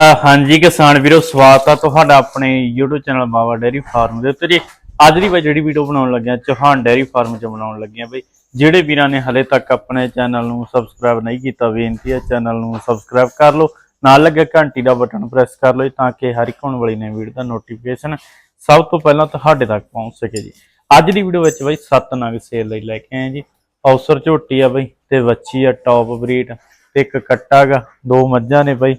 ਹਾਂਜੀ ਕਿਸਾਨ ਵੀਰੋ, ਸਵਾਗਤ ਆ ਤੁਹਾਡਾ ਆਪਣੇ YouTube channel Bawa dairy farm ਦੇ ਉੱਤੇ। ਜੀ, ਅੱਜ ਦੀ ਬਈ ਜਿਹੜੀ ਵੀਡੀਓ ਬਣਾਉਣ ਲੱਗਿਆ, ਚੌਹਾਨ ਡੇਅਰੀ ਫਾਰਮ 'ਚ ਬਣਾਉਣ ਲੱਗਿਆ ਬਈ। ਜਿਹੜੇ ਵੀਰਾਂ ਨੇ ਹਲੇ ਤੱਕ ਆਪਣੇ ਚੈਨਲ ਨੂੰ ਸਬਸਕ੍ਰਾਈਬ ਨਹੀਂ ਕੀਤਾ, ਬੇਨਤੀ ਹੈ ਚੈਨਲ ਨੂੰ ਸਬਸਕ੍ਰਾਈਬ ਕਰ ਲਓ। ਨਾਲ ਲੱਗੇ ਘੰਟੀ ਦਾ ਬਟਨ ਪ੍ਰੈਸ ਕਰ ਲਓ ਤਾਂ ਕਿ ਹਰ ਇੱਕ ਹੋਣ ਵਾਲੀ ਨਵੀਂ ਵੀਡੀਓ ਦਾ ਨੋਟੀਫਿਕੇਸ਼ਨ ਸਭ ਤੋਂ ਪਹਿਲਾਂ ਤੁਹਾਡੇ ਤੱਕ ਪਹੁੰਚ ਸਕੇ ਜੀ। ਅੱਜ ਦੀ ਵੀਡੀਓ ਵਿੱਚ ਬਈ ਸੱਤ ਨਗ ਸੇਲ ਲਈ ਲੈ ਕੇ ਆਏ ਜੀ। ਔਸਰ ਝੋਟੀ ਆ ਬਈ, ਤੇ ਵੱਛੀ ਆ ਟੌਪ ਬਰੀਡ ਤੇ ਇੱਕ ਕੱਟਾ ਗਾ, ਦੋ ਮੱਝਾਂ ਨੇ ਬਈ।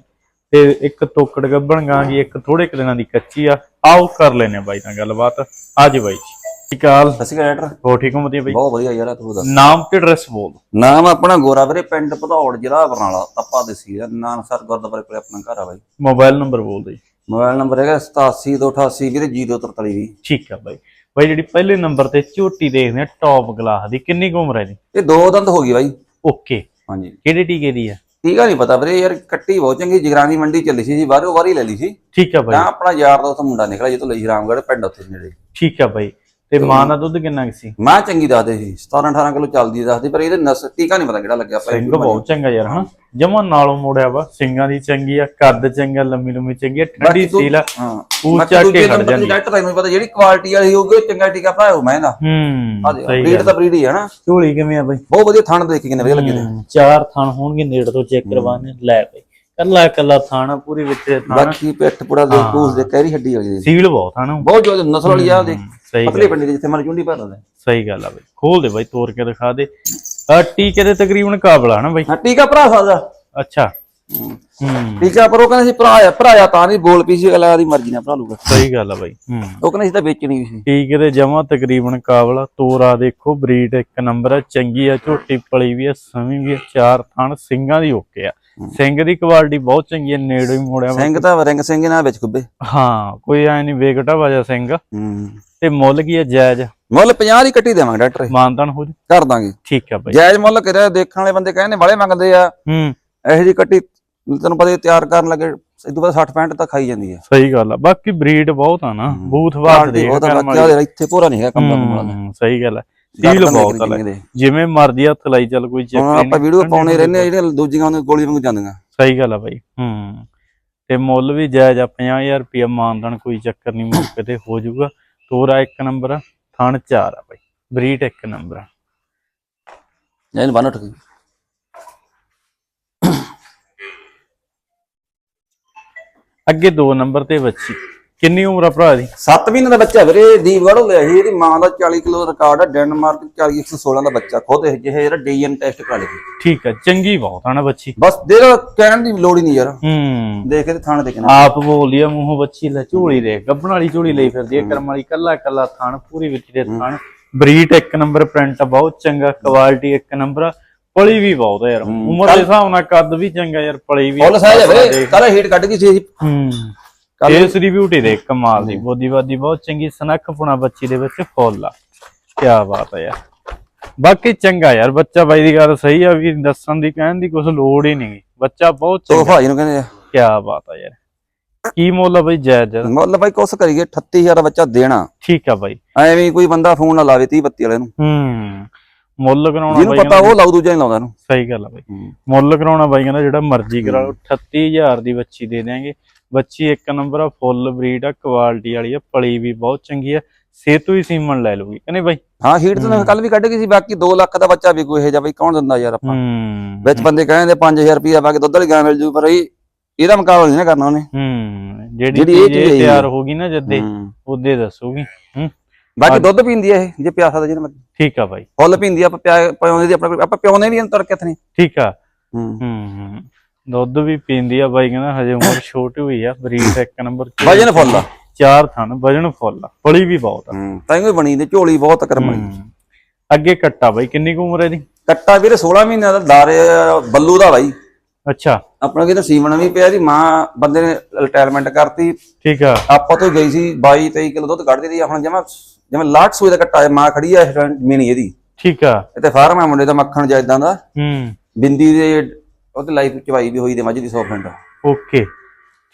ਤੇ ਇੱਕ ਤੋਕੜ ਗੱਬਣ ਗਾਂਗੀ ਇੱਕ ਥੋੜੇ ਕੁ ਦਿਨਾਂ ਦੀ ਕੱਚੀ ਆ। ਆਓ ਕਰ ਲੈਨੇ ਬਾਈ ਨਾਲ ਗੱਲਬਾਤ। ਅੱਜ ਬਾਈ ਜੀ। ਸਿਕਾਲ ਸਤਿ ਸ਼੍ਰੀ ਅਕਾਲ ਡਾਕਟਰ। ਹੋ ਠੀਕ ਹੋ ਵਧੀਆ ਬਾਈ? ਬਹੁਤ ਵਧੀਆ ਯਾਰ ਤੂੰ ਦੱਸ। ਨਾਮ ਤੇ ਐਡਰੈਸ ਬੋਲ ਨਾਮ ਆਪਣਾ ਗੋਰਾ ਵੀਰੇ ਪਿੰਡ ਭਦੌੜ ਜ਼ਿਲ੍ਹਾ ਬਰਨਾਲਾ ਤੱਪਾ ਦੇ ਸੀ ਨਾਨਸਰ ਗੁਰਦੁਆਰੇ ਕੋਲੇ ਆਪਣਾ ਘਰ ਆ ਬਾਈ। ਮੋਬਾਈਲ ਨੰਬਰ ਬੋਲ ਦੇ ਮੋਬਾਈਲ ਨੰਬਰ ਹੈਗਾ 8728 ਵੀਰੇ 043 ਠੀਕ ਆ ਬਾਈ। ਬਾਈ ਜਿਹੜੀ ਪਹਿਲੇ ਨੰਬਰ ਤੇ ਝੋਟੀ ਦੇਖਦੇ ਆ ਟੌਪ ਗਲਾਸ ਦੀ ਕਿੰਨੀ ਕੁ ਉਮਰ ਹੈ ਦੀ ਇਹ ਦੋ ਦੰਦ ਹੋ ਗਈ ਬਾਈ। ਓਕੇ ਹਾਂਜੀ। ਕਿਹੜੇ ਟੀਕੇ ਦੀ ਆ? ਠੀਕ ਆ ਨਹੀਂ ਪਤਾ ਵੀਰੇ ਯਾਰ ਕੱਟੀ ਬਹੁਤ ਚੰਗੀ ਜਗਰਾਨੀ ਮੰਡੀ ਚੱਲੀ ਸੀ ਜੀ ਬਾਹਰੋਂ ਵਾਰੀ ਲੈ ਲਈ ਸੀ। ਠੀਕ ਆ ਬਾਈ। ਤਾਂ ਆਪਣਾ ਯਾਰ ਦੋਸਤ ਮੁੰਡਾ ਨਿਕਲਿਆ ਜਿੱਥੋਂ ਲਈ ਸੀ ਰਾਮਗੜ੍ਹ ਪਿੰਡ ਉੱਥੇ ਨੇੜੇ। ਠੀਕ ਆ ਬਾਈ। ਤੇ ਮਾਂ ਦਾ ਦੁੱਧ ਕਿੰਨਾ ਕੁ ਸੀ? ਮਾਂ ਚੰਗੀ ਦੱਸਦੇ ਸੀ 17 18 ਕਿਲੋ ਚੱਲਦੀ ਦੱਸਦੀ ਪਰ ਇਹਦੇ ਨਸ ਟੀਕਾ ਨਹੀਂ ਪਤਾ ਕਿਹੜਾ ਲੱਗਿਆ ਸਿੰਘ ਬਹੁਤ ਚੰਗਾ ਯਾਰ ਹਨਾ? ਜਮਾ ਨਾਲੋਂ ਮੋੜਿਆ ਵਾ ਸਿੰਘਾਂ ਦੀ ਚੰਗੀ ਆ ਕੱਦ ਚੰਗਾ ਲੰਮੀ ਲੰਮੀ ਚੰਗੀ ਆ ਠੰਡੀ ਸੀਲ ਆ ਹਾਂ। ਚੱਕ ਕੇ ਖੜ ਜਾਂਦੀ। ਡਾਕਟਰ ਤੈਨੂੰ ਪਤਾ ਜਿਹੜੀ ਕੁਆਲਿਟੀ ਵਾਲੀ ਹੋਊਗੀ ਚੰਗਾ ਟੀਕਾ ਭਰਾਇਓ ਮਹਿੰਗਾ ਹੂੰ ਆ ਦੇ ਸਹੀ ਬਰੀਡ ਤਾਂ ਬਰੀਡ ਹੀ ਹੈ ਨਾ। ਝੋਲੀ ਕਿਵੇਂ ਆ ਬਾਈ? ਬਹੁਤ ਵਧੀਆ ਥਣ ਦੇਖ ਕੇ ਕਿੰਨੇ ਵਧੀਆ ਲੱਗੇ ਨੇ। ਚਾਰ ਥਣ ਹੋਣਗੇ ਨੇੜ ਤੋਂ ਚੈੱਕ ਕਰਵਾਣੇ ਲੈ ਬਈ। ਕੱਲਾ ਕੱਲਾ ਥਾਣਾ ਪੂਰੀ ਵਿੱਚ ਥਾਣਾ ਬਾਕੀ ਪਿੱਠ ਪੁੜਾ ਦੇ ਪੂਸ ਦੇ ਕਹਿਰੀ ਹੱਡੀ ਵਾਲੀ ਦੇ। ਸੀਲ ਬਹੁਤ ਹਨਾ ਬਹੁਤ ਜੋ ਨਸਲ ਵਾਲੀ ਆ ਦੇ ਪਤਲੇ ਪਿੰਡੀ ਜਿੱਥੇ ਮਰ ਸਹੀ ਗੱਲ ਆ ਬਈ। ਖੋਲ ਦੇ ਬਾਈ ਤੋੜ ਕੇ ਦਿਖਾ ਦੇ। ਆ ਟੀਕੇ ਦੇ ਤਕਰੀਬਨ ਕਾਬਲਾ ਹਨਾ ਬਾਈ? ਹਾਂ ਟੀਕਾ ਭਰਾ ਸਕਦਾ ਅੱਛਾ। ਹੂੰ। ਟੀਕਾ ਪਰ ਉਹ ਕਹਿੰਦੇ ਸੀ ਭਰਾਇਆ ਭਰਾਇਆ ਤਾਂ ਨਹੀਂ ਬੋਲ ਪੀ ਸੀ ਅਗਲਾ ਦੀ ਮਰਜ਼ੀ ਨਾਲ ਭਰਾ ਲੂਗਾ ਸਹੀ ਗੱਲ ਆ ਬਾਈ ਹੂੰ। ਉਹ ਕਹਿੰਦੇ ਸੀ ਤਾਂ ਵੇਚਣੀ ਸੀ। ਟੀਕੇ ਦੇ ਜਮਾ ਤਕਰੀਬਨ ਕਾਬਲਾ ਤੋਰਾ ਦੇਖੋ ਬਰੀਡ ਇੱਕ ਨੰਬਰ ਆ ਚੰਗੀ ਆ ਝੋਟੀ ਪਲੀ ਵੀ ਆ ਸਮੀ ਵੀ ਆ ਚਾਰ ਥਣ ਸਿੰਘਾਂ ਦੀ ਓਕੇ ਆ। ਸਿੰਘ ਦੀ ਕੁਆਲਿਟੀ ਬਹੁਤ ਚੰਗੀ ਆ ਨੇੜੇ ਹੀ ਮੋੜਿਆ। ਸਿੰਘ ਤਾਂ ਰਿੰਗ ਸਿੰਘ ਨਾਲ ਵਿੱਚ ਖੁੱਬੇ। ਹਾਂ ਕੋਈ ਐ ਨਹੀਂ ਵੇਗਟਾ ਵਜਾ ਸਿੰਘ। ਹੂੰ। ਤੇ ਮੁੱਲ ਕੀ ਆ ਜਾਇਜ਼? ਮੁੱਲ 50 ਦੀ ਕੱਟੀ ਦੇਵਾਂਗੇ ਡਾਕਟਰ ਇਹ। ਮਾਨਤਾਨ ਹੋ ਜੂ। ਕਰ ਦਾਂਗੇ। ਠੀਕ ਆ ਬਾਈ। ਜਾਇਜ਼ ਮੁੱਲ ਕਰਿਆ ਦੇਖਣ ਵਾਲੇ ਬੰਦੇ ਕਹਿੰਦੇ ਬੜੇ ਮੰਗਦੇ ਆ। ਹੂੰ। ਇਹੋ ਜੀ ਕੱਟੀ ਤੈਨੂੰ ਪਤਾ ਤਿਆਰ ਕਰਨ ਲੱਗੇ ਇਦੋਂ ਬਾਅਦ 60 65 ਤਾਂ ਖਾਈ ਜਾਂਦੀ ਹੈ ਸਹੀ ਗੱਲ ਆ ਬਾਕੀ ਬਰੀਡ ਬਹੁਤ ਆ ਨਾ ਬੂਥ ਬਾਤ ਦੇ ਤਾਂ ਬਾਕੀ ਇੱਥੇ ਪੂਰਾ ਨਹੀਂ ਹੈਗਾ ਕੰਮ ਦਾ ਹੂੰ, ਸਹੀ ਗੱਲ ਆ। ਸੀਲ ਬਹੁਤ ਆ ਲੈ। ਜਿਵੇਂ ਮਰਜ਼ੀ ਹੱਥ ਲਾਈ ਚੱਲ ਕੋਈ ਚੱਕਰ ਹੁਣ ਨਹੀਂ। ਆਪਾਂ ਵੀਡੀਓ ਪਾਉਣੇ ਰਹਿੰਦੇ ਆ ਜਿਹੜੀਆਂ ਦੂਜੀਆਂ ਉਹਨੂੰ ਗੋਲੀ ਵਾਂਗੂ ਜਾਂਦੀਆਂ। ਸਹੀ ਗੱਲ ਆ ਬਾਈ ਹੂੰ। ਤੇ ਮੁੱਲ ਵੀ ਜਾਇਜ਼ ਆ 50000 ਰੁਪਇਆ ਮਾਨਦਾਨ ਕੋਈ ਚੱਕਰ ਨਹੀਂ ਮੌਕੇ ਤੇ ਹੋ ਜਾਊਗਾ। ਤੋਰਾ ਇੱਕ ਨੰਬਰ ਆ ਥਣ ਚਾਰ ਆ ਬਾਈ ਬਰੀਡ ਇੱਕ ਨੰਬਰ ਆ। ਇਹਨੂੰ ਬੰਨ ਉੱਠ ਗਈ ਅੱਗੇ ਦੋ ਨੰਬਰ ਤੇ ਬੱਚੀ ਕਿੰਨੀ ਉਮਰ ਆ ਭਰਾ ਦੀ? 7 ਮਹੀਨੇ ਦਾ ਬੱਚਾ ਵੀਰੇ ਦੀਪਗੜ੍ਹੋਂ ਲਿਆ ਸੀ ਇਹਦੀ ਮਾਂ ਦਾ 40 ਕਿਲੋ ਦਾ ਰਿਕਾਰਡ ਹੈ ਡੈਨਮਾਰਕ 40 116 ਦਾ ਬੱਚਾ ਖੁਦ ਇਹ ਜਿਹੇ ਜਿਹੜਾ ਡੀਐਨ ਟੈਸਟ ਕਰਾ ਲਈ ਠੀਕ ਆ ਚੰਗੀ ਬਹੁਤ ਆ ਨਾ ਬੱਚੀ। ਬਸ ਦੇ ਲਓ, ਕਹਿਣ ਦੀ ਲੋੜ ਹੀ ਨਹੀਂ ਯਾਰ। ਹੂੰ। ਦੇਖ ਕੇ ਤੇ ਥਾਣੇ ਤੇ ਕਿਨਾ ਆਪ ਬੋਲੀ ਆ ਮੂੰਹੋਂ ਬੱਚੀ ਲੈ ਝੋਲੀ ਦੇ ਗੱਬਣ ਵਾਲੀ ਝੋਲੀ ਲਈ ਫਿਰਦੀ ਹੈ। ਕਰਮ ਵਾਲੀ ਕੱਲਾ ਕੱਲਾ ਥਣ ਪੂਰੀ ਵਿੱਚ ਦੇ ਥਣ। ਬਰੀਡ ਇੱਕ ਨੰਬਰ ਪ੍ਰਿੰਟ ਬਹੁਤ ਚੰਗਾ ਕੁਆਲਿਟੀ ਇੱਕ ਨੰਬਰ ਪਲੀ ਵੀ ਬਹੁਤ ਯਾਰ। ਉਮਰ ਦੇ ਹਿਸਾਬ ਨਾਲ ਕੱਦ ਵੀ ਚੰਗਾ ਯਾਰ ਪਲੀ ਵੀ ਫੁੱਲ ਸਾਈਜ਼ ਹੈ ਵੀਰੇ ਕੱਲ ਹੀਟ ਕੱਢ ਗਈ ਸੀ। ਹੂੰ। ਫੇਸ ਦੀ ਬਿਊਟੀ ਦੇ ਕਮਾਲ ਦੀ ਬੋਦੀ ਬਾਦੀ ਬਹੁਤ ਚੰਗੀ ਸਨੱਖ ਪੁਣਾ ਬੱਚੀ ਦੇ ਵਿੱਚ ਫੁੱਲ ਆ। ਕੀ ਬਾਤ ਆ ਯਾਰ। ਬਾਕੀ ਚੰਗਾ ਯਾਰ ਬੱਚਾ ਬਾਈ ਦੀ ਗੱਲ ਸਹੀ ਆ ਵੀ ਦੱਸਣ ਦੀ ਕਹਿਣ ਦੀ ਕੁਝ ਲੋੜ ਹੀ ਨਹੀਂ। ਬੱਚਾ ਬਹੁਤ ਚੰਗਾ। ਤੋਹਫਾ ਇਹਨੂੰ ਕਹਿੰਦੇ ਆ। ਕੀ ਬਾਤ ਆ ਯਾਰ। ਕੀ ਮੁੱਲ ਆ ਬਈ ਜਾਇਜ਼ ਜਾਇਜ਼? ਮੁੱਲ ਬਾਈ ਕੁਛ ਕਰੀਏ 38000 ਦਾ ਬੱਚਾ ਦੇਣਾ। ਠੀਕ ਆ ਬਾਈ। ਐਵੇਂ ਕੋਈ ਬੰਦਾ ਫੋਨ ਨਾ ਲਾਵੇ 30 32 ਵਾਲੇ ਨੂੰ। ਹੂੰ ਮੁੱਲ ਕਰਾਉਣਾ ਜਿਹਨੂੰ ਬਾਈ ਪਤਾ ਉਹ ਲਾਉ ਦੂਜਾ ਨਹੀਂ ਲਾਉਂਦਾ ਇਹਨੂੰ। ਸਹੀ ਗੱਲ ਆ ਬਾਈ। ਮੁੱਲ ਕਰਾਉਣਾ ਬਾਈ ਕਹਿੰਦਾ ਜਿਹੜਾ ਮਰਜ਼ੀ ਕਰਾ ਲਓ 38000 ਦੀ ਬੱਚੀ ਦੇ ਦਿਆਂਗੇ। ਬੱਚੀ ਇੱਕ ਨੰਬਰ ਆ ਫੁੱਲ ਬਰੀਡ ਆ ਕੁਆਲਿਟੀ ਵਾਲੀ ਆ ਪਲੀ ਵੀ ਬਹੁਤ ਚੰਗੀ ਆ ਸੇਤੂ ਹੀ ਸੀਮਨ ਲੈ ਲੂਗੀ ਕਹਿੰਦੇ ਬਾਈ? ਹਾਂ ਹੀਟ ਤਾਂ ਕੱਲ ਵੀ ਕੱਢ ਗਈ ਸੀ ਬਾਕੀ 2 ਲੱਖ ਦਾ ਬੱਚਾ ਵੀ ਕੋਈ ਇਹ ਜਾ ਬਈ ਕੌਣ ਦਿੰਦਾ ਯਾਰ ਆਪਾਂ? ਵਿੱਚ ਬੰਦੇ ਕਹਿੰਦੇ 5000 ਰੁਪਏ ਪਾ ਕੇ ਦੁੱਧ ਵਾਲੀ ਗਾਂ ਮਿਲ ਜੂ ਪਰ ਇਹ ਇਹਦਾ ਮੁਕਾਬਲਾ ਨਹੀਂ ਨਾ ਕਰਨਾ ਉਹਨੇ। ਹੂੰ ਜਿਹੜੀ ਇਹ ਤਿਆਰ ਹੋ ਗਈ ਨਾ ਜਦੇ। ਉਹਦੇ ਦੱਸੂਗੀ ਹੂੰ। ਬਾਕੀ ਦੁੱਧ ਪੀਂਦੀ ਹੈ ਇਹ ਜੇ ਪਿਆਸਾ ਦਾ ਜਿਹਨੇ ਠੀਕ ਆ ਬਾਈ। ਫੁੱਲ ਪੀਂਦੀ ਆ ਆਪਾਂ ਪਿਆ- ਪਿਆਉਂਦੇ ਦੀ ਆਪਣਾ ਆਪਾਂ ਪਿਆਉਂਦੇ ਵੀ ਅੰਤਰ ਕਿੱਥੇ ਨਹੀਂ ਠੀਕ ਆ। ਹੂੰ ਹੂੰ। ਦੁੱਧ ਵੀ ਪੀਂਦੀ ਆ ਬਾਈ ਕਹਿੰਦਾ ਹਜੇ ਉਮਰ ਛੋਟੀ ਹੋਈ ਆ ਬਰੀਡ ਇੱਕ ਨੰਬਰ ਵਜਨ ਫੁੱਲ ਆ। ਚਾਰ ਥਣ ਵਜਨ ਫੁੱਲ ਆ ਪਲੀ ਵੀ ਬਹੁਤ ਆ। ਹੂੰ ਤਾਂ ਹੀ ਬਣੀ ਤੇ ਝੋਲੀ ਬਹੁਤ ਕਰਮ ਵਾਲੀ। ਹੂੰ। ਅੱਗੇ ਕੱਟਾ ਬਾਈ ਕਿੰਨੀ ਕੁ ਉਮਰ ਹੈ ਦੀ ਕੱਟਾ ਵੀਰੇ 16 ਮਹੀਨਿਆਂ ਦਾ ਦਾਰੇ ਬੱਲੂ ਦਾ ਬਾਈ। ਅੱਛਾ। ਆਪਣਾ ਕਿਤੇ ਸੀਮਣ ਵੀ ਪਿਆ ਦੀ ਮਾਂ ਬੰਦੇ ਨੇ ਰਿਟਾਇਰਮੈਂਟ ਕਰਤੀ। ਠੀਕ ਆ। ਆਪਾਂ ਤੋਂ ਗਈ ਸੀ 22 23 ਕਿਲੋ ਦੁੱਧ ਕੱਢਦੀ ਸੀ ਆਪਣਾ ਜਮਾ ਜਿਵੇਂ ਲਾਟ ਸੂਏ ਦਾ ਕੱਟਾ ਮਾਂ ਖੜੀ ਆ ਮੀਨੀ ਇਹਦੀ ਠੀਕ ਆ। ਇੱਥੇ ਫਾਰਮ ਹੈ ਮੁੰਡੇ ਦਾ ਮੱਖਣ ਜਾਂ ਇਦਾਂ ਦਾ। ਹੂੰ। ਬਿੰਦੀ ਦੇ ਉਹਦੇ ਲਾਈਫ ਚਵਾਈ ਵੀ ਹੋਈ ਦੇ ਮੱਝ ਦੀ 100% ਓਕੇ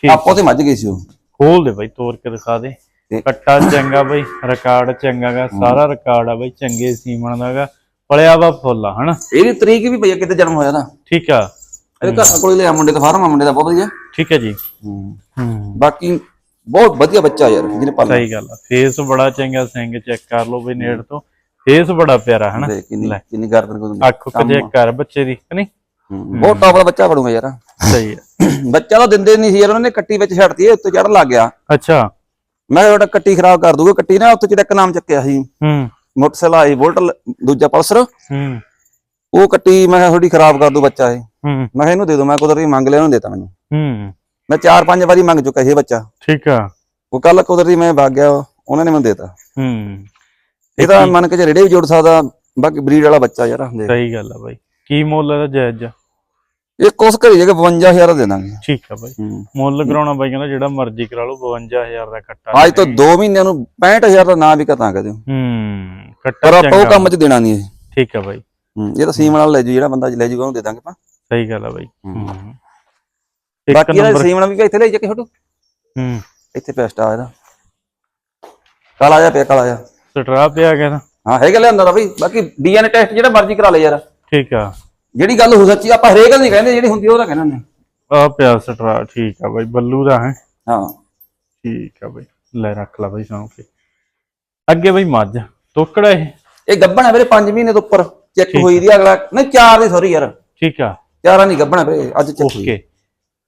ਠੀਕ। ਆਪੋ ਤੇ ਮੱਝ ਗਈ ਸੀ ਉਹ। ਖੋਲ ਦੇ ਬਾਈ ਤੋੜ ਕੇ ਦਿਖਾ ਦੇ। ਤੇ- ਕੱਟਾ ਚੰਗਾ ਬਾਈ ਰਿਕਾਰਡ ਚੰਗਾ ਗਾ ਸਾਰਾ ਰਿਕਾਰਡ ਆ ਬਾਈ ਚੰਗੇ ਸੀਮਣ ਦਾਗਾ ਪਲਿਆ ਵਾ ਫੁੱਲ ਆ ਹਨਾ? ਇਹਦੀ ਤਰੀਕ ਵੀ ਪਈ ਆ, ਕਿਤੇ ਜਨਮ ਹੋਇਆ ਦਾ ਠੀਕ ਆ। ਇਹਦੇ ਘਰ ਕੋਲੇ ਲਿਆ ਮੁੰਡੇ ਦਾ ਫਾਰਮ ਆ ਮੁੰਡੇ ਦਾ ਬਹੁਤ ਵਧੀਆ। ਠੀਕ ਹੈ ਜੀ। ਹੂੰ। ਬਾਕੀ ਬਹੁਤ ਵਧੀਆ ਬੱਚਾ ਯਾਰ ਜਿਹਨੇ ਪਾਲਿਆ। ਸਹੀ ਗੱਲ ਆ। ਫੇਸ ਬੜਾ ਚੰਗਾ ਸਿੰਘ ਚੈੱਕ ਕਰ ਲਓ ਬਈ ਨੇੜ ਤੋਂ। ਫੇਸ ਬੜਾ ਪਿਆਰਾ ਹਨਾ? ਕਿੰਨੀ। ਕਿੰਨੀ ਗਰਦਨ ਕੋ ਅੱਖ ਚੈੱਕ ਕਰ ਬੱਚੇ ਦੀ ਨਹੀਂ? ਬਹੁਤ ਟੌਪ ਦਾ ਬੱਚਾ ਬਣੂਗਾ ਯਾਰ। ਸਹੀ ਹੈ। ਬੱਚਾ ਤਾਂ ਦਿੰਦੇ ਨਹੀਂ ਸੀ ਯਾਰ ਉਹਨਾਂ ਨੇ ਕੱਟੀ ਵਿੱਚ ਛੱਡਤੀ ਇਹ ਉੱਤੇ ਚੜਨ ਲੱਗ ਗਿਆ। ਅੱਛਾ। ਮੈਂ ਉਹਦਾ ਕੱਟੀ ਖਰਾਬ ਕਰ ਦੂਗਾ ਕੱਟੀ ਨਾ ਉੱਤੇ ਜਿਹੜਾ ਇੱਕ ਨਾਮ ਚੱਕਿਆ ਸੀ। ਹੂੰ। ਮੋਟਰਸਾਈਕਲ ਆਈ ਵੋਲਟ ਦੂਜਾ ਪਲਸਰ। ਹੂੰ। ਉਹ ਕੱਟੀ ਮੈਂ ਥੋੜੀ ਖਰਾਬ ਕਰ ਦੂ ਬੱਚਾ ਇਹ। ਹੂੰ। ਮੈਂ ਇਹਨੂੰ ਦੇ ਦੋ ਮੈਂ ਕੁਦਰਤੀ ਮੰਗ ਲਿਆ ਉਹਨੂੰ ਦੇਤਾ ਮੈਨੂੰ। ਹੂੰ। ਮੈਂ ਚਾਰ ਪੰਜ ਵਾਰੀ ਮੰਗ ਚੁੱਕਾ ਸੀ ਇਹ ਬੱਚਾ। ਠੀਕ ਆ। ਉਹ ਕੱਲ ਕੁਦਰਤੀ ਮੈਂ ਭਾਗ ਗਿਆ ਉਹਨਾਂ ਨੇ ਮੈਨੂੰ ਦੇਤਾ। ਹੂੰ। ਇਹ ਤਾਂ ਮੰਨ ਕੇ ਰੇੜੇ ਵੀ ਜੋੜ ਸਕਦਾ ਬਾਕੀ ਬਰੀਡ ਵਾਲਾ ਬੱਚਾ ਯਾਰ ਸਹੀ ਗੱਲ ਆ ਬਾਈ। ਕੀ ਮੁੱਲ ਇਹਦਾ ਜਾਇਜ਼? ਆ ਇਹ ਕੁਛ ਕਰੀ ਜੇ 52000 ਦਾ ਦੇ ਦਾਂਗੇ। ਠੀਕ ਆ ਬਾਈ। ਹੂੰ। ਮੁੱਲ ਕਰਾਉਣਾ ਬਾਈ ਕਹਿੰਦਾ ਜਿਹੜਾ ਮਰਜ਼ੀ ਕਰਾ ਲਓ 52000 ਦਾ ਕੱਟਾ ਅੱਜ ਤੋਂ 2 ਮਹੀਨਿਆਂ ਨੂੰ 65000 ਦਾ ਨਾਂ ਵੀ ਕਤਾਂ ਕਦੇ ਹੂੰ ਕੱਟਾ ਪਰ ਆਪਾਂ ਉਹ ਚੰਗਾ। ਕੰਮ 'ਚ ਦੇਣਾ ਨਹੀਂ ਇਹ। ਠੀਕ ਆ ਬਾਈ। ਹੂੰ, ਇਹ ਤਾਂ ਸੀਮਨ ਵਾਲਾ ਲੈ ਜੂ ਜਿਹੜਾ ਬੰਦਾ ਲੈ ਜੂਗਾ ਉਹਨੂੰ ਦੇ ਦਾਂਗੇ ਆਪਾਂ। ਸਹੀ ਗੱਲ ਆ ਬਾਈ। ਹੂੰ। ਹੂੰ। ਇੱਕ ਬਾਕੀ ਇਹਦਾ ਨੰਬਰ ਸੀਮਨ ਵੀ ਇੱਥੇ ਲੈ ਜਾ ਕੇ ਛੋਟੂ? ਹੂੰ। ਇੱਥੇ ਪਿਆ ਸਟਾ ਇਹਦਾ। ਕਾਲਾ ਜਾ ਪਿਆ ਕਾਲਾ ਜਾ ਸਟਰਾ ਪਿਆ ਤਾਂ ਹਾਂ ਹੈਗਾ ਲਿਆਂਦਾ ਤਾਂ ਬਈ। ਬਾਕੀ ਡੀਐਨਏ ਟੈਸਟ ਜਿਹੜਾ ਮਰਜ਼ੀ ਕਰਾ ਲੈ ਯਾਰ। ਠੀਕ ਆ। ਜਿਹੜੀ ਗੱਲ ਹੋ ਸੱਚੀ ਆਪਾਂ ਹਰੇਕ ਨਹੀਂ ਕਹਿੰਦੇ ਜਿਹੜੀ ਹੁੰਦੀ ਉਹਦਾ ਕਹਿਣਾ ਨੇ ਆ। ਪਿਆ ਸਟਰਾ ਠੀਕ ਆ ਬਾਈ ਬੱਲੂ ਦਾ ਹੈ। ਹਾਂ। ਠੀਕ ਆ ਬਾਈ ਲੈ ਰੱਖ ਲਾ ਬਾਈ ਸੌਂ ਕੇ। ਅੱਗੇ ਬਾਈ ਮੱਝ ਤੋਕੜਾ ਇਹ? ਇਹ ਗੱਬਣ ਹੈ ਵੀਰੇ 5 ਮਹੀਨੇ ਤੋਂ ਉੱਪਰ ਚੈੱਕ ਹੋਈ ਦੀ ਅਗਲਾ ਨਹੀਂ 4 ਦੀ ਸੌਰੀ ਯਾਰ। ਠੀਕ ਆ। ਚਾਰਾਂ ਨਹੀਂ ਗੱਬਣ ਹੈ ਵੀਰੇ ਅੱਜ ਚੈੱਕ ਹੋਈ। ਓਕੇ।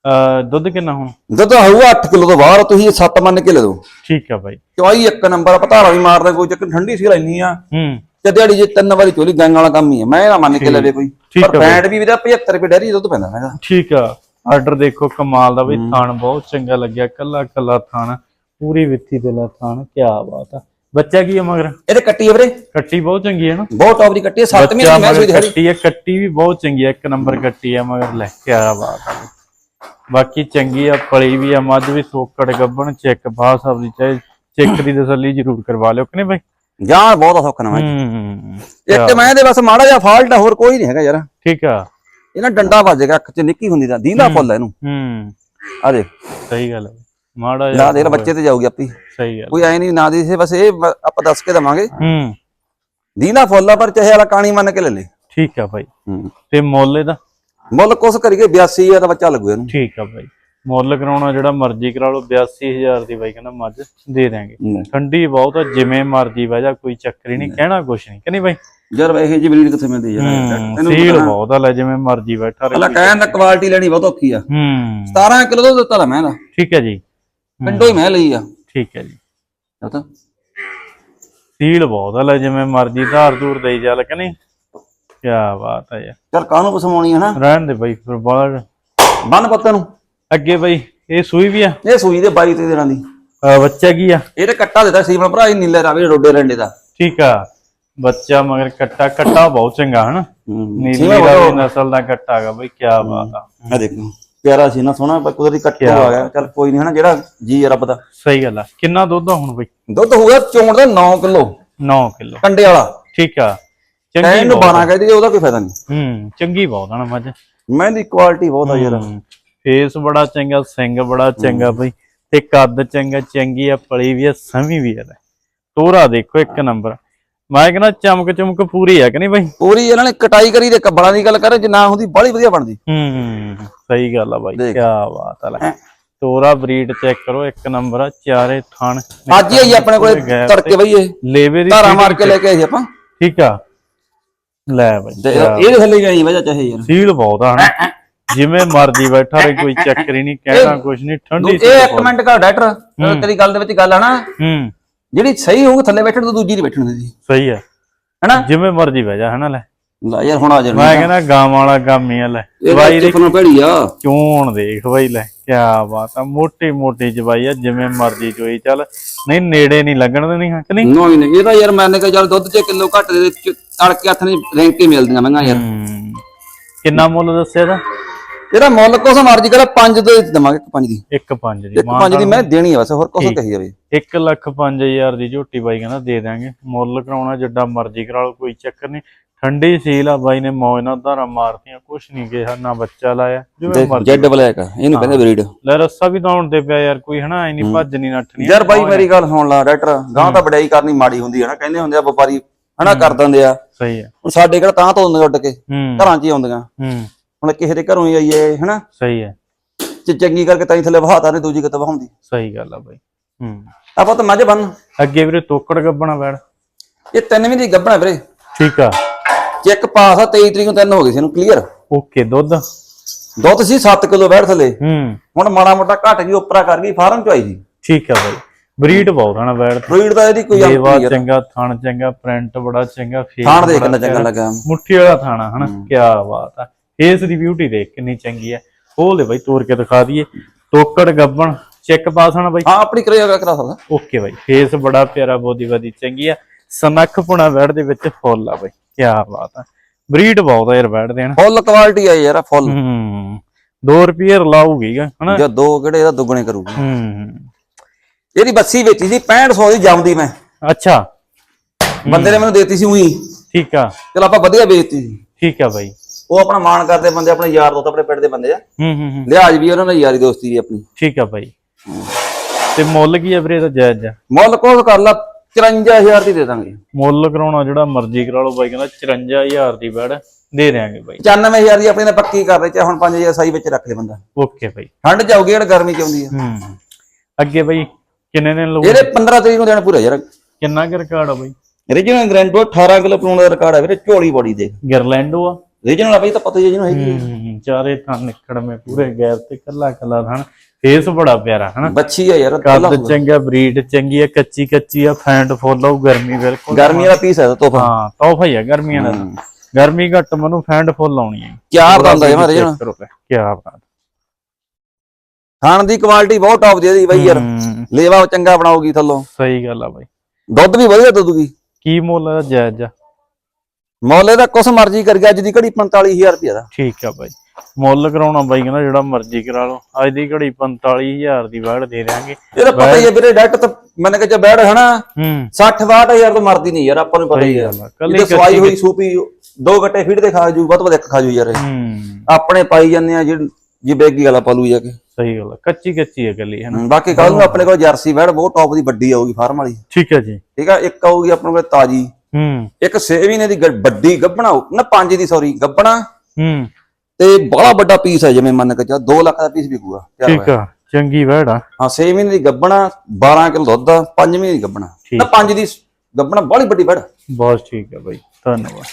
ਅ ਦੁੱਧ ਕਿੰਨਾ ਹੁਣ? ਦੁੱਧ ਹੋਊਗਾ 8 ਕਿਲੋ ਤੋਂ ਬਾਹਰ ਤੁਸੀਂ 7 ਮੰਨ ਕੇ ਲੈ ਦੋ ਠੀਕ ਆ ਬਾਈ। ਚਵਾਈ ਇੱਕ ਨੰਬਰ ਪਤਾਰਾ ਵੀ ਮਾਰਦਾ ਕੋਈ ਚੱਕਰ ਠੰਡੀ ਸੀ ਲੈਣੀ ਆ। ਹੂੰ। ਤੇ ਦਿਹਾੜੀ ਜੇ ਤਿੰਨ ਵਾਰੀ ਚੋਲੀ ਗੰਗ ਵਾਲਾ ਕੰਮ ਹੀ ਹੈ। ਮੈਂ ਨਾ ਮੰਨ ਕੇ ਲਵੇ ਕੋਈ। ਠੀਕ ਪਰ ਆ। ਬੈਂਡ ਵੀ ਵੀਰੇ 75 ਰੁਪਏ ਡੈਰੀ ਦੁੱਧ ਪੈਂਦਾ ਹੈਗਾ। ਠੀਕ ਆ। ਆਰਡਰ ਦੇਖੋ ਕਮਾਲ ਦਾ ਬਈ ਥਾਣ ਬਹੁਤ ਚੰਗਾ ਲੱਗਿਆ। ਕੱਲਾ ਕੱਲਾ ਥਾਣ ਪੂਰੀ ਵਿੱਥੀ ਤੇ ਲਾ ਥਾਣ ਕੀ ਬਾਤ ਆ। ਬੱਚਾ ਕੀ ਆ ਮਗਰ? ਇਹਦੇ ਕੱਟੀ ਹੈ ਵੀਰੇ। ਕੱਟੀ ਬਹੁਤ ਚੰਗੀ ਹੈ ਨਾ? ਬਹੁਤ ਟੌਪ ਦੀ ਕੱਟੀ ਹੈ 7 ਮਹੀਨੇ ਦੀ ਮੈਂ ਸੋਈ ਦਿਹਾੜੀ ਕੱਟੀ ਹੈ ਕੱਟੀ ਵੀ ਬਹੁਤ ਚੰਗੀ ਹੈ ਇੱਕ ਨੰਬਰ ਕੱਟੀ ਹੈ ਮਗਰ। ਲੈ ਕੇ ਆਇਆ ਬਾਤ ਆ। ਬਾਕੀ ਚੰਗੀ ਆ ਪਲੀ ਵੀ ਆ ਮੱਝ ਵੀ ਸੋਕੜ ਗੱਬਣ ਚੈੱਕ ਬਾਹ ਸਾਹਿਬ ਦੀ ਚਾਹੇ ਚੈੱਕ ਦੀ ਤਸੱਲੀ ਜ਼ਰੂਰ ਕਰਵਾ ਲਿਓ ਕਿ ਨਹੀਂ ਬਾਈ? ਜਾਨ ਬਹੁਤ ਸੌਖ ਨਾ ਮੈਂ ਹੂੰ ਇੱਕ ਮੈਂ ਦੇ ਬਸ ਮਾੜਾ ਜਿਹਾ ਫਾਲਟ ਆ ਹੋਰ ਕੋਈ ਨਹੀਂ ਹੈਗਾ ਯਾਰ। ਠੀਕ ਆ। ਇਹ ਨਾ ਡੰਡਾ ਵੱਜੇਗਾ ਅੱਖ 'ਚ ਨਿੱਕੀ ਹੁੰਦੀ ਦਾ ਦੀਂਦਾ ਫੁੱਲ ਇਹਨੂੰ। ਹੂੰ। ਆ ਦੇਖ। ਸਹੀ ਗੱਲ ਹੈ। ਮਾੜਾ ਨਾ ਜਿਹਾ ਦੇਖ ਬੱਚੇ ਤੇ ਜਾਊਗੀ ਆਪੀ। ਸਹੀ ਗੱਲ ਕੋਈ ਐ ਨਹੀਂ ਨਾ ਦੀ ਬਸ ਇਹ ਆਪਾਂ ਦੱਸ ਕੇ ਦਵਾਂਗੇ। ਹੂੰ। ਦੀਂਦਾ ਫੁੱਲ ਆ ਪਰ ਚਾਹੇ ਵਾਲਾ ਕਾਣੀ ਮੰਨ ਕੇ ਲੈ ਲੈ। ਠੀਕ ਆ ਹੂੰ। ਤੇ ਮੁੱਲ ਇਹਦਾ? ਮੁੱਲ ਕੁਛ ਕਰੀਏ 82000 ਦਾ ਬੱਚਾ ਲੱਗੂ ਇਹਨੂੰ। ਠੀਕ ਆ ਬਾਈ ਮੁੱਲ ਕਰਾਉਣਾ ਜਿਹੜਾ ਮਰਜ਼ੀ ਕਰਾ ਲਓ 82000 ਦੀ ਬਾਈ ਕਹਿੰਦਾ ਮੱਝ ਦੇ ਦਾਂਗੇ। ਠੰਡੀ ਬਹੁਤ ਆ ਜਿਵੇਂ ਮਰਜ਼ੀ ਵਜਾ ਕੋਈ ਚੱਕਰ ਹੀ ਨਹੀਂ ਕਹਿਣਾ ਕੁਛ ਨਹੀਂ। ਕਿ ਨਹੀਂ ਬਾਈ? ਯਾਰ ਇਹ ਜੀ ਬਰੀਡ ਕਿੱਥੇ ਮਿਲਦੀ ਯਾਰ? ਸੀਲ ਬਹੁਤ ਆ ਲੈ ਜਿਵੇਂ ਮਰਜ਼ੀ ਬੈਠਾ ਰਹੇ ਅਲਾ ਕਹਿਣ ਦਾ ਕੁਆਲਿਟੀ ਲੈਣੀ ਬਹੁਤ ਔਖੀ ਆ। ਹੂੰ। 17 ਕਿਲੋ ਦਾ ਦਿੱਤਾ ਲੈ ਮੈਂ ਦਾ ਠੀਕ ਹੈ ਜੀ। ਪਿੰਡੋਂ ਹੀ ਮੈਂ ਲਈ ਆ। ਠੀਕ ਹੈ ਜੀ। ਇਹ ਤਾਂ। ਸੀਲ ਬਹੁਤ ਆ ਲੈ ਜਿਵੇਂ ਮਰਜ਼ੀ ਧਾਰ ਧੂਰ ਦੇਈ ਚੱਲ ਕਿ ਨਹੀਂ ਕੀ ਬਾਤ ਆ ਯਾਰ। ਚਲ ਕਾਹਨੂੰ ਪਸਮਾਉਣੀ ਹੈ ਨਾ? ਰਹਿਣ ਦੇ ਬਾਈ ਫਿਰ ਬਾਹਰ। ਬੰਨ ਪੱਤਾ ਨੂੰ ਅੱਗੇ ਬਾਈ ਇਹ ਸੂਈ ਵੀ ਆ? ਇਹ ਸੂਈ ਦੇ 22 ਤੇ ਦਿਨਾਂ ਦੀ। ਅਹ ਬੱਚਾ ਕੀ ਆ? ਇਹ ਤੇ ਕੱਟਾ ਦਿੱਤਾ ਸੀਮਨ ਭਰਾ ਇਹ ਨੀਲੇ ਰਾਵੇ ਰੋਡੇ ਰੰਡੇ ਦਾ। ਠੀਕ ਆ। ਬੱਚਾ ਮਗਰ ਕੱਟਾ ਕੱਟਾ ਬਹੁਤ ਚੰਗਾ ਹਨਾ? ਨੀਲੀ ਸੀਮਾ ਰਾਵੀ ਨਸਲ ਦਾ ਕੱਟਾ ਹੈਗਾ ਬਈ ਕੀ ਬਾਤ ਆ। ਆ ਦੇਖੋ ਪਿਆਰਾ ਸੀ ਨਾ ਸੋਹਣਾ ਪਰ ਕੁਦਰਤੀ ਕੱਟੋ ਆ ਗਿਆ। ਚਲ ਕੋਈ ਨਹੀਂ ਹਨਾ ਜਿਹੜਾ ਜੀ ਆ ਰੱਬ ਦਾ। ਸਹੀ ਗੱਲ ਆ। ਕਿੰਨਾ ਦੁੱਧ ਆ ਹੁਣ ਬਈ? ਦੁੱਧ ਹੋਊਗਾ ਚੋਣ ਦਾ 9 ਕਿਲੋ। 9 ਕਿਲੋ। ਕੰਡੇ ਵਾਲਾ। ਠੀਕ ਆ। ਚੰਗੀ ਨੂੰ ਬਹੁਤ 12 ਕਹਦੇ ਉਹਦਾ ਕੋਈ ਫਾਇਦਾ ਨਹੀਂ ਹੂੰ ਚੰਗੀ ਬਹੁਤ ਆ ਨਾ ਮੱਝ। ਮਹਿੰਦੀ ਕੁਆਲਿਟੀ ਬਹੁਤ ਆ ਯਾਰ। ਫੇਸ ਬੜਾ ਚੰਗਾ ਸਿੰਘ ਬੜਾ ਚੰਗਾ ਬਈ ਤੇ ਕੱਦ ਚੰਗਾ ਚੰਗੀ ਆ ਪਲੀ ਵੀ ਆ ਸਮੀ ਵੀ ਆ। ਤੋਰਾ ਦੇਖੋ ਇੱਕ ਨੰਬਰ। ਮੈਂ ਕਹਿੰਦਾ ਚਮਕ ਚਮਕ ਪੂਰੀ ਆ ਕਿ ਨਹੀਂ ਬਈ? ਪੂਰੀ ਇਹਨਾਂ ਨੇ ਕਟਾਈ ਕਰੀ ਤੇ ਕੱਬਲਾਂ ਦੀ ਗੱਲ ਕਰੇ ਜੇ ਨਾ ਹੁੰਦੀ ਬੜੀ ਵਧੀਆ ਬਣਦੀ। ਹੂੰ ਸਹੀ ਗੱਲ ਆ ਬਾਈ ਕੀ। ਬਾਤ ਆ ਲੈ। ਤੋਰਾ ਬਰੀਡ ਚੈੱਕ ਕਰੋ ਇੱਕ ਨੰਬਰ ਆ ਚਾਰੇ ਥਣ। ਅੱਜ ਹੀ ਆਈ ਆਪਣੇ ਕੋਲੇ ਤੜਕੇ ਬਈ ਇਹ। ਲੇਵੇ ਦੀ ਧਾਰਾ ਮਾਰ ਕੇ ਲੈ ਕੇ ਆਏ ਸੀ ਆਪਾਂ। ਠੀਕ ਆ। ਲੈ ਬਾਈ ਇਹਦੇ ਥੱਲੇ ਗਈ ਵਜਾ ਚਾਹੇ ਯਾਰ। ਸੀਲ ਬਹੁਤ ਆ ਹਨਾ? ਜਿਵੇਂ ਮਰਜ਼ੀ ਬੈਠਾ ਰਹੇ ਕੋਈ ਚੱਕਰ ਹੀ ਨਹੀਂ ਕਹਿਣਾ ਕੁਛ ਨਹੀਂ ਠੰਡੀ ਇਹ ਇੱਕ ਮਿੰਟ ਕਰ ਡਾਕਟਰ ਤੇਰੀ ਗੱਲ ਦੇ ਵਿੱਚ ਗੱਲ ਆ ਨਾ। ਹੂੰ। ਜਿਹੜੀ ਸਹੀ ਹੋਊ ਥੱਲੇ ਬੈਠਣ ਤੋਂ ਦੂਜੀ ਨਹੀਂ ਬੈਠਣ ਦਿੰਦੀ ਸਹੀ ਆ। ਹੈਨਾ? ਜਿਵੇਂ ਮਰਜ਼ੀ ਬਹਿ ਜਾ ਹਨਾ ਲੈ। ਲੈ ਯਾਰ ਹੁਣ ਆ ਜਾਣਾ ਮੈਂ ਕਹਿੰਦਾ ਗਾਂ ਵਾਲਾ ਕੰਮ ਹੀ ਆ ਲੈ। ਇਹ ਚੁੱਪਣਾ ਭੜੀ ਆ। ਚੂਣ ਦੇਖ ਬਾਈ ਲੈ ਕੀ ਬਾਤ ਆ। ਮੋਟੀ ਮੋਟੀ ਜਵਾਈ ਆ ਜਿਵੇਂ ਮਰਜ਼ੀ ਚੋਈ ਚੱਲ। ਨਹੀਂ ਨੇੜੇ ਨਹੀਂ ਲੱਗਣ ਦੇਣੀ ਹਾਂ ਕਿ ਨਹੀਂ? ਨਹੀਂ ਨਹੀਂ। ਇਹ ਤਾਂ ਯਾਰ ਮੈਨੇ ਕਿਹਾ ਚੱਲ ਦੁੱਧ 'ਚ ਕਿਲੋ ਘੱਟ ਦੇ ਦੇ ਤੜਕੇ ਹੱਥ ਨਹੀਂ ਰੈਂਕ ਕੇ ਮਿਲਦੀਆਂ ਮਹਿੰਗਾ ਯਾਰ। ਕਿੰਨਾ ਮੁੱਲ ਦੱਸਿਆ ਦਾ ਇਹਦਾ ਮੁੱਲ ਕੋਸ ਮਰਜ਼ੀ ਕਰਾ 5 ਦੇ ਦਵਾਂਗੇ 5 ਦੀ। 1.5 ਦੀ ਇੱਕ 5 ਦੀ ਮੈਂ ਦੇਣੀ ਆ ਬਸ ਹੋਰ ਕੁਛ ਕਹੀ ਜਾਵੇ। 1 ਲੱਖ 5000 ਦੀ ਝੋਟੀ ਬਾਈ ਕਹਿੰਦਾ ਦੇ ਦਾਂਗੇ ਮੁੱਲ ਕਰਾਉਣਾ ਜਿੱਡਾ ਮਰਜ਼ੀ ਕਰਾ ਲਓ ਕੋਈ ਚੱਕਰ ਨਹੀਂ। ਠੰਡੀ ਸੀਲ ਆ ਬਾਈ ਨੇ ਮੌਜ ਨਾਲ ਧਾਰਾਂ ਮਾਰਤੀਆਂ ਕੁਛ ਨਹੀਂ ਕਿਹਾ ਨਾ ਬੱਚਾ ਲਾਇਆ ਜਿਵੇਂ ਮਰਜ਼ੀ ਜੈਡ ਬਲੈਕ ਇਹਨੂੰ ਕਹਿੰਦੇ ਬਰੀਡ। ਲੈ ਰੱਸਾ ਵੀ ਦੌਣ ਤੇ ਪਿਆ ਯਾਰ ਕੋਈ ਹਨਾ ਐ ਨਹੀਂ ਭੱਜ ਨਹੀਂ ਨੱਠਣੀ। ਯਾਰ ਬਾਈ ਮੇਰੀ ਗੱਲ ਸੁਣ ਲਾ ਡਾਕਟਰ ਗਾਂ ਤਾਂ ਵਡਿਆਈ ਕਰਨੀ ਮਾੜੀ ਹੁੰਦੀ ਹੈ ਨਾ ਕਹਿੰਦੇ ਹੁੰਦੇ ਆ ਵਪਾਰੀ ਹਨਾ ਕਰ ਦਿੰਦੇ ਆ। ਸਹੀ ਹੈ ਹੁਣ ਸਾਡੇ ਕਿਹੜਾ ਤਾਂ ਤੋਂ ਉੱਡ ਕੇ ਘਰਾਂ 'ਚ ਹੀ ਆਉਂਦੀਆਂ। ਹੂੰ। ਹੁਣ ਕਿਸੇ ਦੇ ਘਰੋਂ ਹੀ ਆਈਏ ਹਨਾ? ਸਹੀ ਹੈ। ਚ ਚੰਗੀ ਕਰਕੇ ਤਾਂ ਹੀ ਥੱਲੇ ਵਹਾਤਾ ਨੇ ਦੂਜੀ ਕਿਤੇ ਵਹਾਉਂਦੀ। ਸਹੀ ਗੱਲ ਆ ਬਾਈ। ਹੂੰ। ਆਪਾਂ ਤਾਂ ਮੱਝ ਬੰਨ। ਅੱਗੇ ਵੀਰੇ ਤੋਕੜ ਗੱਬਣਾ ਬੈੜ ਇਹ ਤਿੰਨ ਮਹੀਨੇ ਦੀ ਗੱਭਣਾ ਵੀਰੇ। ਠੀਕ ਆ। ਚੈੱਕ ਪਾਸ ਆ 23 ਤਰੀਕ ਨੂੰ ਤਿੰਨ ਹੋ ਗਏ ਸੀ ਇਹਨੂੰ ਕਲੀਅਰ ਓਕੇ ਦੁੱਧ। ਦੁੱਧ ਸੀ 7 ਕਿਲੋ ਬੈਠ ਥੱਲੇ। ਹੂੰ। ਹੁਣ ਮਾੜਾ ਮੋਟਾ ਘਟ ਗਈ ਉਪਰਾ ਕਰ ਗਈ ਫਾਰਮ ਚ ਆਈ ਜੀ ਠੀਕ ਆ ਬਾਈ। ਬਰੀਡ ਬਹੁਤ ਆ ਨਾ ਬੈੜ ਬਰੀਡ ਦਾ ਇਹਦੀ ਕੋਈ ਦੇਵਾ ਚੰਗਾ ਥਣ ਚੰਗਾ ਪ੍ਰਿੰਟ ਬੜਾ ਚੰਗਾ ਫੇਸ ਥਾਣ ਦੇ ਕਿੰਨਾ ਚੰਗਾ ਲੱਗਾ। ਮੁੱਠੀ ਵਾਲਾ ਥਾਣਾ ਹਨਾ ਕੀ ਬਾਤ ਆ। ਫੇਸ ਦੀ ਬਿਊਟੀ ਦੇਖ ਕਿੰਨੀ ਚੰਗੀ ਆ ਖੋਲ ਦੇ ਬਾਈ ਤੋੜ ਕੇ ਦਿਖਾ ਦਈਏ। ਤੋਕੜ ਗੱਬਣ ਚੈੱਕ ਪਾਸ ਆਣਾ ਬਾਈ? ਹਾਂ ਆਪਣੀ ਕਰੇਗਾ ਕਰਾ ਸਕਦਾ। ਓਕੇ ਬਾਈ ਫੇਸ ਬੜਾ ਪਿਆਰਾ ਬੋਦੀ ਬਾਦੀ ਚੰਗੀ ਆ ਸਨੱਖ ਪੁਣਾ ਵੈੜ ਦੇ ਵਿੱਚ ਫੁੱਲ ਆ ਬਾਈ ਕੀ ਬਾਤ ਆ। ਬਰੀਡ ਬਹੁਤ ਆ ਯਾਰ ਵੈੜ ਦੇ ਹਨਾ? ਫੁੱਲ ਕੁਆਲਿਟੀ ਆ ਯਾਰ ਫੁੱਲ। ਹੂੰ 2 ਰੁਪਏ ਲਾਊਗੀ ਹਨਾ? ਜੇ ਦੋ ਕਿਹੜੇ ਇਹਦਾ ਦੁੱਗਣੇ ਕਰੂਗੀ। ਹੂੰ। ਇਹਦੀ ਬੱਸੀ ਵੇਚੀ ਸੀ 6500 ਦੀ ਜੰਮਦੀ ਮੈਂ। ਅੱਛਾ। ਬੰਦੇ ਨੇ ਮੈਨੂੰ ਦੇਤੀ ਸੀ ਉਹੀ। ਠੀਕ ਆ। ਚਲ ਆਪਾਂ ਵਧੀਆ ਵੇਚਤੀ ਸੀ। ਠੀਕ ਆ ਬਾਈ। ਉਹ ਆਪਣਾ ਮਾਣ ਕਰਦੇ ਬੰਦੇ ਆਪਣੇ ਯਾਰ ਦੋਸਤ ਆਪਣੇ ਪਿੰਡ ਦੇ ਬੰਦੇ ਆ। ਹੂੰ ਹੂੰ ਹੂੰ। ਲਿਹਾਜ਼ ਵੀ ਉਹਨਾਂ ਨਾਲ ਯਾਰੀ ਦੋਸਤੀ ਦੀ ਆਪਣੀ। ਠੀਕ ਆ ਬਾਈ ਤੇ ਮੁੱਲ ਕੀ ਆ ਵੀਰੇ ਦਾ ਜਾਇਜ਼? ਆ ਮੁੱਲ ਕੋਲ ਕਰ ਲਾ 54000 ਦੀ ਦੇ ਦਾਂਗੇ। ਮੁੱਲ ਕਰਾਉਣਾ ਜਿਹੜਾ ਮਰਜ਼ੀ ਕਰਾ ਲਓ ਬਾਈ ਕਹਿੰਦਾ 54000 ਦੀ ਬੈੜ ਦੇ ਦੇਾਂਗੇ ਬਾਈ। 95000 ਦੀ ਆਪਣੀ ਨੇ ਪੱਕੀ ਕਰ ਦੇ ਚਾਹੇ ਹੁਣ 5000 ਸਾਈ ਵਿੱਚ ਰੱਖ ਲੈ ਬੰਦਾ। ਓਕੇ ਬਾਈ। ਠੰਡ ਜਾਊਗੀ ਜਿਹੜਾ ਗਰਮੀ ਚ ਆਉਂਦੀ ਆ। ਹੂੰ ਅੱਗੇ ਬਾਈ ਕਿੰਨੇ ਦਿਨ ਲਊ ਇਹਦੇ 15 ਤਰੀਕ ਨੂੰ ਦੇਣਾ ਪੂਰਾ ਯਾਰ। ਕਿੰਨਾ ਕੁ ਰਿਕਾਰਡ ਆ ਬਾਈ? ਰੀਜਨਲ ਗ੍ਰੈਂਡੋ 18 ਕਿਲੋ ਪਲੂਣ ਦਾ ਰਿਕਾਰਡ ਹੈ ਵੀਰੇ ਝੋਲੀ ਬੜੀ ਦੇ ਗਰਲੈਂਡੋ ਆ? ਰੀਜਨਲ ਆ ਬਈ ਤਾਂ ਪਤਾ ਹੀ ਹੈ ਜਿਹਨੂੰ ਹੈਗੀ। ਹੂੰ ਚਾਰੇ ਥਾਂ ਨਿਕੜ ਮੇ ਪੂਰੇ ਗੈਰ ਤੇ ਕੱਲਾ ਕੱਲਾ ਥਣ ਫੇਸ ਬੜਾ ਪਿਆਰਾ ਹਨਾ? ਬੱਚੀ ਆ ਯਾਰ ਪਹਿਲਾਂ ਕੱਦ ਚੰਗਾ ਬਰੀਡ ਚੰਗੀ ਆ ਕੱਚੀ ਕੱਚੀ ਆ ਫੈਂਟ ਫੁੱਲ ਆਊ ਗਰਮੀ ਬਿਲਕੁਲ ਗਰਮੀ ਵਾਲਾ ਪੀਸ ਹੈ ਤੋਹਫਾ। ਹਾਂ ਤੋਹਫਾ ਹੀ ਆ ਗਰਮੀਆਂ ਦਾ। ਤਾਂ। ਗਰਮੀ ਘੱਟ ਮਨੂੰ ਫੈਂਟ ਫੁੱਲ ਆਉਣੀ ਹੈ ਚਾਰ ਦੰਦ ਆ ਜਮਾ ਰੀਜਨਲ ਕੀ ਬਾਤ ਖਾਣ ਦੀ ਕੁਆਲਿਟੀ ਬਹੁਤ ਟੌਪ ਦੀ ਇਹਦੀ ਬਈ ਯਾਰ। ਹੂੰ, ਲੇਵਾ ਚੰਗਾ ਬਣਾਉਗੀ ਥੱਲੋਂ। ਸਹੀ ਗੱਲ ਆ ਬਾਈ। ਦੁੱਧ ਵੀ ਵਧੀਆ ਦੂਗੀ ਕੀ ਮੁੱਲ ਆ ਜਾਇਜ਼ ਆ? ਮੁੱਲ ਇਹਦਾ ਕੁਛ ਮਰਜ਼ੀ ਕਰ ਗਿਆ ਅੱਜ ਦੀ ਘੜੀ 45000 ਰੁਪਏ ਦਾ। ਠੀਕ ਆ ਬਾਈ। ਮੁੱਲ ਕਰਾਉਣਾ ਬਾਈ ਕਹਿੰਦਾ ਜਿਹੜਾ ਮਰਜ਼ੀ ਕਰਾ ਲਓ। ਅੱਜ ਦੀ ਘੜੀ 45000 ਦੀ ਵਾੜ ਦੇ ਦਿਆਂਗੇ। ਇਹਦਾ ਪਤਾ ਹੀ ਹੈ ਵੀਰੇ ਡਾਇਰੈਕਟ ਤਾਂ ਮੰਨ ਕੇ ਚ ਬੈਠ ਹਨਾ। ਹੂੰ। 60 62000 ਤੋਂ ਮਰਦੀ ਨਹੀਂ ਯਾਰ ਆਪਾਂ ਨੂੰ ਪਤਾ ਹੀ ਹੈ ਕੱਲੀ ਸਵਾਈ ਹੋਈ ਸੂਪੀ ਦੋ ਗੱਟੇ ਫੀਡ ਦੇ ਖਾ ਜੂ ਵੱਧ ਵੱਧ ਇੱਕ ਖਾ ਜੂ ਯਾਰ ਇਹ। ਹੂੰ। ਆਪਣੇ ਪਾਈ ਜਾਂਦੇ ਆ ਜਿਹੜੀ ਜੀ ਬੇਗੀ ਵਾਲਾ ਪਾਲੂ ਜਾ ਕੇ। ਸਹੀ ਗੱਲ ਕੱਚੀ ਕੱਚੀ ਹੈ ਗੱਲੀ ਹੈ ਨਾ ਬਾਕੀ ਕੱਲ ਨੂੰ ਆਪਣੇ ਕੋਲ ਜਰਸੀ ਬੈੜ ਬਹੁਤ ਟੌਪ ਦੀ ਵੱਡੀ ਆਊਗੀ ਫਾਰਮ ਵਾਲੀ। ਠੀਕ ਹੈ ਜੀ। ਠੀਕ ਆ ਇੱਕ ਆਊਗੀ ਆਪਣੇ ਕੋਲ ਤਾਜੀ। ਹੂੰ। ਇੱਕ 6 ਮਹੀਨੇ ਦੀ ਗ- ਵੱਡੀ ਹੋਊ, ਨਾ 5 ਦੀ ਸੌਰੀ ਗੱਬਣਾ ਹੂੰ। ਤੇ ਬੜਾ ਵੱਡਾ ਪੀਸ ਹੈ ਜਿਵੇਂ ਮੰਨ ਕੇ ਚਾ 2 ਲੱਖ ਦਾ ਪੀਸ ਵਿਕੂਗਾ। ਤਿਆਰ ਠੀਕ ਆ ਚੰਗੀ ਵੜ ਆ। ਹਾਂ 6 ਮਹੀਨੇ ਦੀ ਗੱਬਣਾ 12 ਕਿਲੋ ਦੁੱਧ ਆ 5 ਮਹੀਨੇ ਦੀ ਗੱਬਣਾ ਠੀਕ। ਨਾ 5 ਦੀ ਗੱਬਣਾ ਬੜੀ ਵੱਡੀ ਬੜ ਬਹੁਤ ਠੀਕ ਹੈ ਬਾਈ ਧੰਨਵਾਦ।